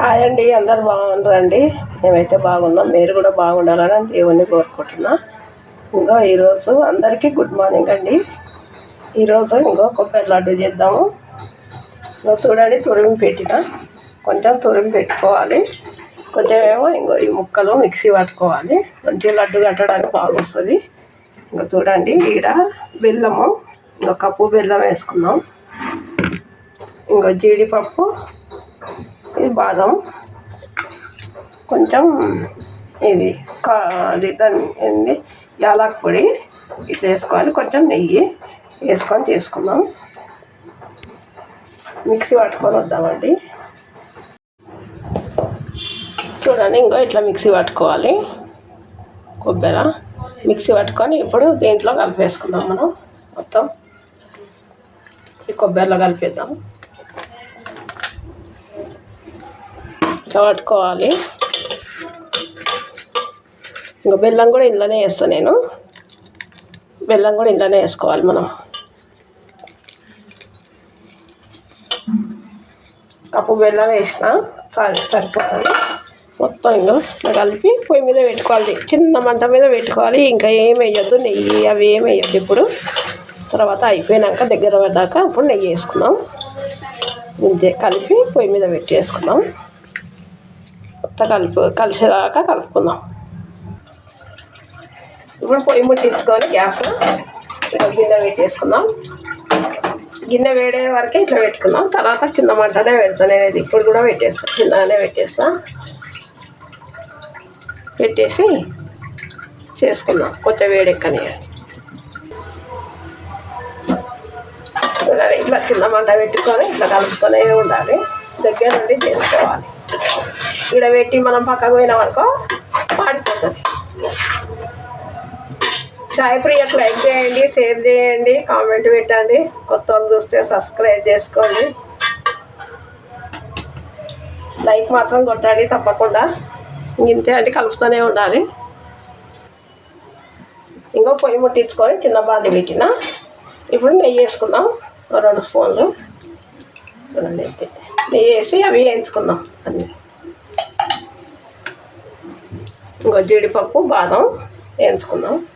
Hi అండి అందరు బాగున్నారండి. మేమైతే బాగున్నాం మీరు కూడా బాగుండాలని దేవుణ్ణి కోరుకుంటున్నా. ఇంకా ఈరోజు అందరికీ గుడ్ మార్నింగ్ అండి. ఈరోజు ఇంకో కొబ్బరి లడ్డు చేద్దాము. ఇంకా చూడండి తురిమి పెట్టిన. కొంచెం తురిమి పెట్టుకోవాలి. కొంచెం ఏమో ఇంకో ఈ ముక్కలు మిక్సీ పట్టుకోవాలి. మంచిగా లడ్డు కట్టడానికి బాగా వస్తుంది. ఇంకా చూడండి ఈడ బెల్లము ఇంకో కప్పు బెల్లం వేసుకుందాం ఇంకో జీడిపప్పు ఇది బాదం. కొంచెం ఇది కా అది దాన్ని ఏంది యాలక్ పొడి ఇట్లా వేసుకోవాలి. కొంచెం నెయ్యి వేసుకొని చేసుకుందాం. మిక్సీ పట్టుకొని వద్దామండి. చూడండి ఇంకో ఇట్లా మిక్సీ పట్టుకోవాలి. కొబ్బరి మిక్సీ పట్టుకొని ఇప్పుడు దీంట్లో కలిపేసుకుందాం మనం. మొత్తం ఈ కొబ్బరిలో కలిపేద్దాం. ఇట్లా పట్టుకోవాలి ఇంకా బెల్లం కూడా ఇంట్లోనే వేస్తాను నేను. బెల్లం కూడా ఇంట్లోనే వేసుకోవాలి మనం. కప్పు బెల్లం వేసిన సరి సరిపోతుంది. మొత్తం ఇంకా ఇట్లా కలిపి పొయ్యి మీద పెట్టుకోవాలి. చిన్న మంట మీద పెట్టుకోవాలి. ఇంకా ఏం వేయొద్దు నెయ్యి అవి ఏం వేయొద్దు ఇప్పుడు. తర్వాత అయిపోయినాక దగ్గర పడ్డాక అప్పుడు నెయ్యి వేసుకున్నాం ఇంతే కలిపి పొయ్యి మీద పెట్టి వేసుకున్నాం మొత్తం కలిపి కలిసేదాకా కలుపుకుందాం ఇప్పుడు పొయ్యి ముట్టించుకొని గ్యాస్లో గిన్నె పెట్టేసుకుందాం గిన్నె వేడే వరకే ఇట్లా పెట్టుకుందాం తర్వాత చిన్న మంటనే పెడతాను నేను ఇప్పుడు కూడా పెట్టేస్తాను చిన్నగానే పెట్టేస్తా పెట్టేసి చేసుకుందాం కొంచెం వేడెక్కని ఇట్లా చిన్న మంట పెట్టుకొని ఇట్లా కలుపుకొనే ఉండాలి దగ్గర నుండి చేసుకోవాలి ఇక్కడ పెట్టి మనం పక్కకు పోయినాం అనుకో పాడిపోతుంది చాయ్ ప్రియకు లైక్ చేయండి షేర్ చేయండి కామెంట్ పెట్టండి. కొత్త వాళ్ళు చూస్తే సబ్స్క్రైబ్ చేసుకోండి. లైక్ మాత్రం కొట్టండి తప్పకుండా. ఇంతే అంటే కలుపుతూనే ఉండాలి. ఇంకో పొయ్యి ముట్టించుకొని చిన్న బాండి పెట్టిన. ఇప్పుడు నెయ్యి వేసుకుందాం. రెండు స్పూన్లు. చూడండి నెయ్యి వేసి అవి వేయించుకుందాం. అన్నీ. ఇంకో జీడిపప్పు బాదం వేయించుకుందాం.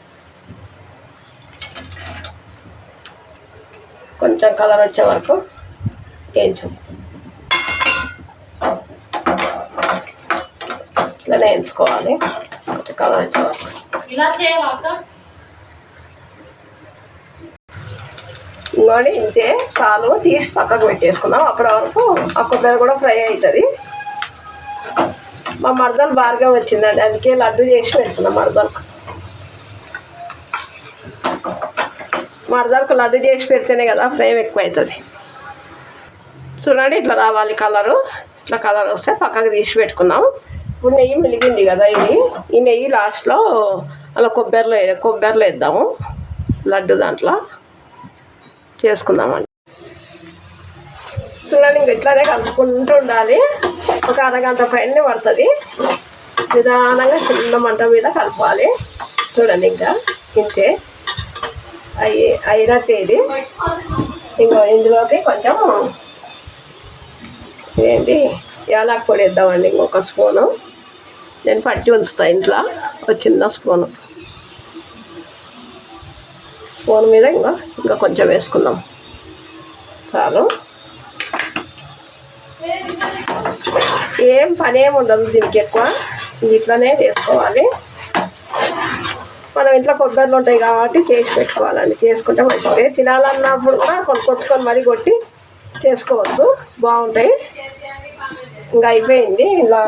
కొంచెం కలర్ వచ్చే వరకు వేయించుకుందాం. ఇట్లా వేయించుకోవాలి. కొంచెం కలర్ వచ్చే వరకు. ఇలా చేయాలి ఇంకోటి ఇంతే చాలు తీసి పక్కకు పెట్టేసుకుందాం. అప్పటి వరకు ఆ కొబ్బరి కూడా ఫ్రై అవుతుంది. మా మరదలు బాగా వచ్చిందండి. అందుకే లడ్డు చేసి పెడుతున్నాం మరదలకు మరదలకు లడ్డు చేసి పెడితేనే కదా ఫ్రేమ్ ఎక్కువ అవుతుంది చూడండి ఇట్లా రావాలి కలరు. ఇట్లా కలర్ వస్తే పక్కకు తీసి పెట్టుకున్నాం ఇప్పుడు నెయ్యి మిలిగింది కదా ఇది. ఈ నెయ్యి లాస్ట్లో అలా కొబ్బరిలో కొబ్బరిలో వేద్దాము. లడ్డు దాంట్లో. చేసుకుందామండి. చూడండి ఇంక ఇట్లానే కలుపుకుంటూ ఉండాలి. ఒక అరగంట పైన పడుతుంది. నిదానంగా చిన్న మంట మీద కలపాలి. చూడండి ఇంకా ఇంతే. అయ్యి అయినట్టే ఇది ఇంకో ఇందులోకి కొంచెం ఏంటి యాలక్ పొడి వేద్దామండి ఇంకొక స్పూను. నేను పట్టి ఉంచుతా ఇంట్లో ఒక చిన్న స్పూను. స్పూన్ మీద ఇంకా ఇంకా కొంచెం వేసుకుందాం. చాలు. ఏం పని ఏమి ఉండదు దీనికి ఎక్కువ. ఇట్లనే చేసుకోవాలి మనం ఇంట్లో కొబ్బరిలు ఉంటాయి కాబట్టి చేసి పెట్టుకోవాలండి. చేసుకుంటే మంచిది. తినాలన్నప్పుడు కూడా కొనుక్కొచ్చుకొని మరీ కొట్టి చేసుకోవచ్చు. బాగుంటాయి. ఇంకా అయిపోయింది. ఇలా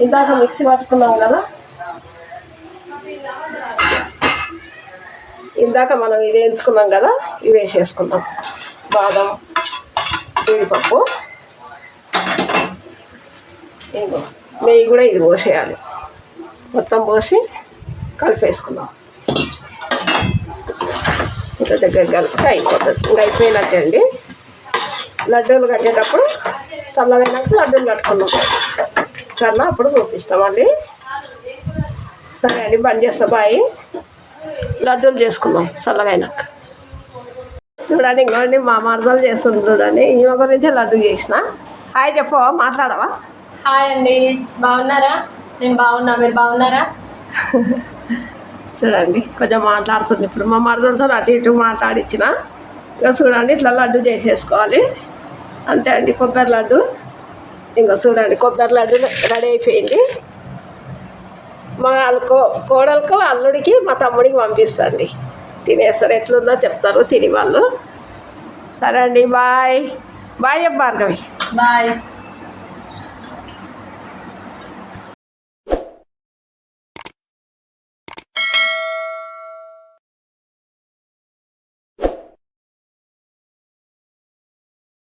ఇందాక మిక్సీ పట్టుకున్నాం కదా. ఇందాక మనం ఇది వేయించుకున్నాం కదా ఇవి వేసేసుకుందాం. బాదం జీడిపప్పు. ఇంకో నెయ్యి కూడా ఇది పోసేయాలి. మొత్తం పోసి కలిపేసుకుందాం. ఇంకా దగ్గర కలిపితే అయిపోతుంది. ఇంకా అయిపోయినట్టండి లడ్డూలు కట్టేటప్పుడు చల్లగైనాక లడ్డూలు కట్టుకున్నాం సరేనా అప్పుడు చూపిస్తామండి. సరే అండి బంద్ చేస్తా. బాయ్. లడ్డూలు చేసుకుందాం చల్లగైనాక. చూడండి ఇంకోండి మా మరదలు చేస్తుంది చూడండి. ఈమె గురించి లడ్డు చేసిన. హాయ్ చెప్పు మాట్లాడవా? హాయ్ అండి. బాగున్నారా? నేను బాగున్నా మీరు బాగున్నారా? చూడండి కొంచెం మాట్లాడుతుంది. ఇప్పుడు మా మరదలతో అటు ఇటు మాట్లాడిచ్చిన. ఇంకా చూడండి ఇట్లా లడ్డు చేసేసుకోవాలి. అంతే అండి కొబ్బరి లడ్డు. ఇంకా చూడండి కొబ్బరి లడ్డు రెడీ అయిపోయింది. మా వాళ్ళకో కోడలకు అల్లుడికి మా తమ్ముడికి పంపిస్తండి. తినేస్తారు ఎట్లుందో చెప్తారు తిని వాళ్ళు. సరే అండి బాయ్. బాయ్ అబ్బా భార్గవి. బాయ్.